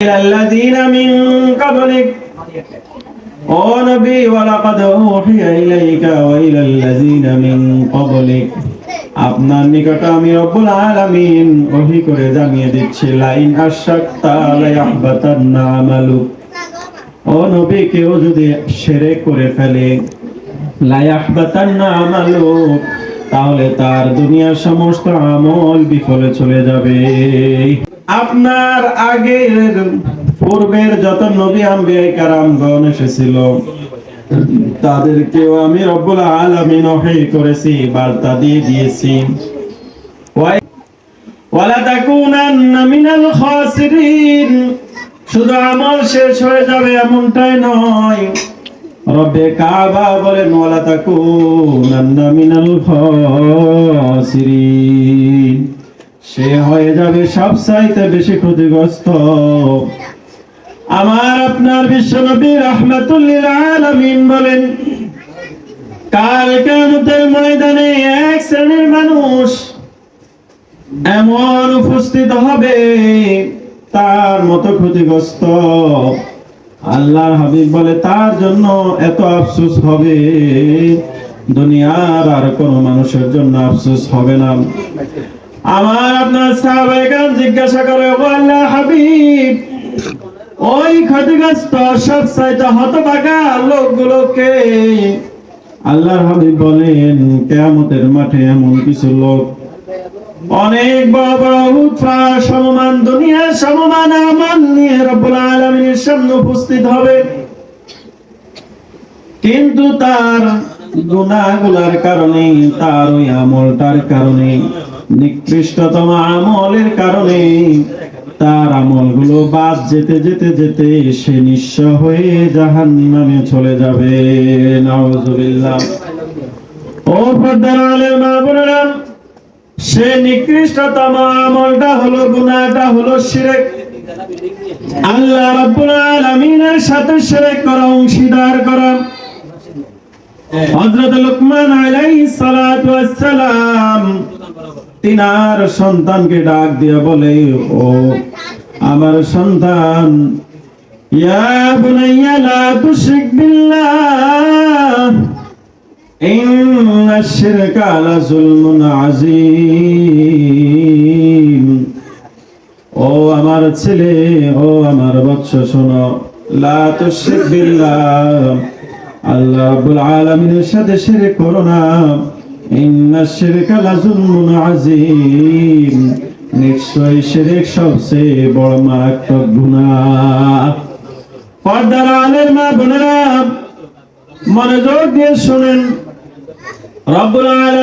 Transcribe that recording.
الذين من قبلك ও নবী ওয়ালাকাদ উহিয়া ইলাইকা ওয়া ইলাল লাযিনা মিন ক্বাবলিক আপনার নিকট আমি রব্বুল আলামিন ওহী করে জানিয়ে দিচ্ছি লাইন আশাক্তা লা ইয়াহবাতান্না আমালুক ও নবী কেউ যদি শিরক করে ফেলে লা ইয়াহবাতান্না আমালুক তাহলে তার দুনিয়ার সমস্ত আমল বিফলে চলে যাবে আপনার আগের পূর্বের যত নবী আম্বিয়াই কারামগণ এসেছিল, তাদেরকেও আমি রব্বুল আলামিন ওহী করেছি, বার্তা দিয়ে দিয়েছি। ওয়ালা তাকুনান্না মিনাল খাসিরিন। শুধু আমল শেষ হয়ে যাবে এমনটাই নয়। রব্বে কাবা বলেন, ওয়ালা তাকুনান্না মিনাল খাসিরিন। সে হয়ে যাবে সব চাইতে বেশি ক্ষতিগ্রস্ত। আমার আপনার বিশ্বনবী রহমাতুল্লিল আলামিন বলেন, কাল কিয়ামতের ময়দানে এক শ্রেণির মানুষ এমন উপস্থিত হবে, তার মতো ক্ষতিগ্রস্ত। আল্লাহ হাবিব বলে, তার জন্য এত আফসোস হবে। দুনিয়ার আর কোন মানুষের জন্য আফসোস হবে না। আমার আপনার সাহাবায়ে কেরাম জিজ্ঞাসা করে, ও আল্লাহ হাবিব, ওই ক্ষতিগ্রস্ত সব চাইতে হতভাগা লোকগুলোকে? আল্লাহর হাবিব বলেন, কেয়ামতের মাঠে এমন কিছু লোক, অনেক বড় বড় উৎফা সমমান, দুনিয়া সমমান আমল নিয়ে রব্বুল সামনে উপস্থিত হবে। কিন্তু তার গুনাহগুলার কারণে, তার ওই আমলটার কারণে নিকৃষ্টতম আমলের কারণে তার আমলগুলো বাদ যেতে যেতে যেতে সে নিঃস্ব হয়ে জাহান নামে চলে যাবে। নাউজুবিল্লাহ। ও পর্দার মা বোনেরা সে নিকৃষ্টতম আমলটা হলো, গুনাহটা হলো শিরক। আল্লাহ রাব্বুল আলামিনের সাথে শিরক করা, অংশীদার করা। হযরত লুকমান আলাইহিস সালাতু ওয়াস সালাম তিনার সন্তানকে ডাক দিয়ে বলে, ও আমার সন্তান, ইয়া বুনাইয়া লা ও আমার ছেলে, ও আমার বৎস শোনো, লা আল্লাহ রাব্বুল সাথে শিরক করো না। ইন্না শিরকা সবচেয়ে বড় মারাত্মক গুনাহ। পর্দার আলের মা বোনেরা, মনোযোগ দিয়ে শুনেন। রব্বুল আলামিন